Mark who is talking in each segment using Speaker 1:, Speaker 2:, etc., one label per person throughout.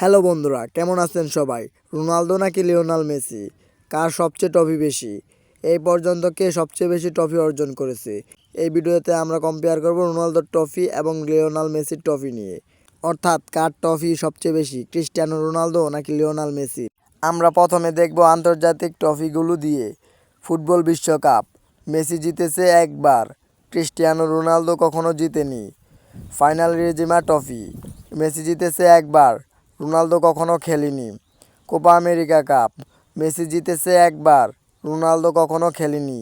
Speaker 1: Hello বন্ধুরা, কেমন আছেন সবাই? রোনালদো নাকি লিওনাল মেসি? কার সবচেয়ে ট্রফি বেশি? এই পর্যন্ত কে সবচেয়ে বেশি ট্রফি অর্জন করেছে? এই ভিডিওতে আমরা কম্পেয়ার করব রোনালদোর ট্রফি এবং লিওনাল মেসির ট্রফি নিয়ে। অর্থাৎ, কার ট্রফি সবচেয়ে বেশি, ক্রিস্টিয়ানো রোনালদো নাকি লিওনাল মেসি? আমরা প্রথমে দেখব আন্তর্জাতিক ট্রফিগুলো দিয়ে। ফুটবল বিশ্বকাপ, মেসি জিতেছে একবার, ক্রিস্টিয়ানো রোনালদো কখনো জিতেনি। ফাইনাল রেজিমা ট্রফি, মেসি জিতেছে একবার রোনালদো কখনো খেলেনি। কোপা আমেরিকা কাপ, মেসি জিতেছে একবার, রোনালদো কখনো খেলেনি।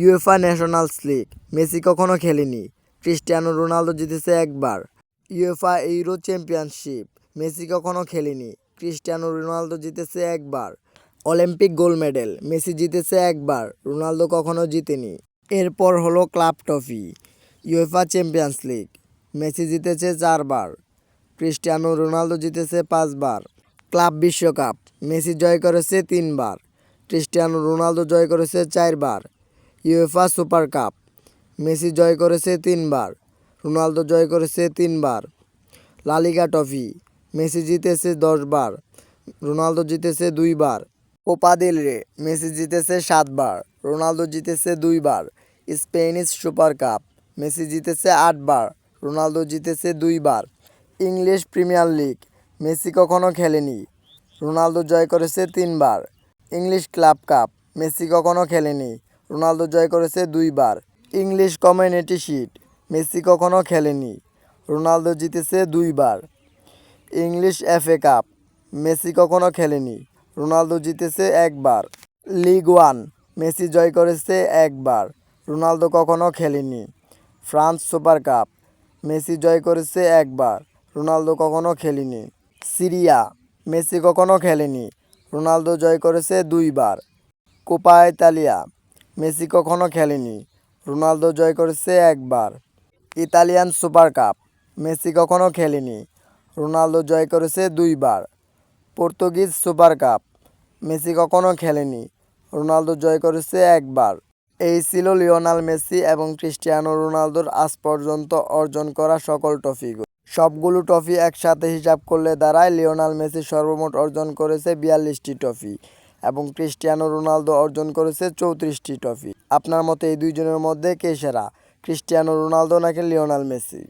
Speaker 1: ইউএফা ন্যাশনালস লিগ, মেসি কখনো খেলেনি, ক্রিস্টিয়ানো রোনালদো জিতেছে একবার। ইউএফা ইউরো চ্যাম্পিয়নশিপ, মেসি কখনো খেলেনি, ক্রিস্টিয়ানো রোনালদো জিতেছে একবার। অলিম্পিক গোল্ড মেডেল, মেসি জিতেছে একবার, রোনালদো কখনো জিতেনি। এরপর হলো club trophy, UEFA Champions League, Messi জিতেছে চারবার। ক্রিস্টিয়ানো রোনালদো জিতেছে পাঁচবার। ক্লাব বিশ্বকাপ, মেসি জয় করেছে তিনবার, ক্রিস্টিয়ানো রোনালদো জয় করেছে চারবার, ইউএফা সুপার কাপ, মেসি জয় করেছে তিনবার, রোনালদো জয় করেছে তিনবার লালিগা ট্রফি, মেসি জিতেছে দশবার, রোনালদো জিতেছে দুইবার। কোপা দেল রে, মেসি জিতেছে সাতবার, রোনালদো জিতেছে দুইবার। স্পেনিশ সুপার কাপ, মেসি জিতেছে আটবার, রোনালদো জিতেছে দুইবার। English premier league. মেসি কখনো খেলেনি। রোনালদো জয় করেছে তিনবার। English club cup. মেসি কখনো খেলেনি। রোনালদো জয় করেছে দুইবার। English community sheet. মেসি কখনো খেলেনি। রোনালদো জিতেছে দুইবার। English FA cup. মেসি কখনো খেলেনি। রোনালদো জিতেছে একবার। League one. মেসি জয় করেছে একবার। রোনালদো কখনো খেলেনি। France super cup. মেসি জয় করেছে একবার। রোনালদো কখনো খেলেনি। সিরিয়া, মেসি কখনো খেলেনি। রোনালদো জয় করেছে দুইবার। কোপা ইতালিয়া, মেসি কখনো খেলেনি। রোনালদো জয় করেছে একবার। ইতালিয়ান সুপার কাপ, মেসি কখনো খেলেনি। রোনালদো জয় করেছে দুইবার। পর্তুগিজ সুপার কাপ, মেসি কখনো খেলেনি। রোনালদো জয় করেছে একবার। এই ছিল লিওনাল মেসি এবং ক্রিস্টিয়ানো রোনালদোর আজ পর্যন্ত অর্জন করা সকল ট্রফিগুলো সবগুলো ট্রফি একসাথে হিসাব করলে দাঁড়ায়। লিওনাল মেসি সর্বমোট অর্জন করেছে বিয়াল্লিশটি ট্রফি এবং ক্রিস্টিয়ানো রোনালদো অর্জন করেছে চৌত্রিশটি ট্রফি। আপনার মতে এই দুইজনের মধ্যে কে সেরা, ক্রিস্টিয়ানো রোনালদো নাকি লিওনাল মেসি?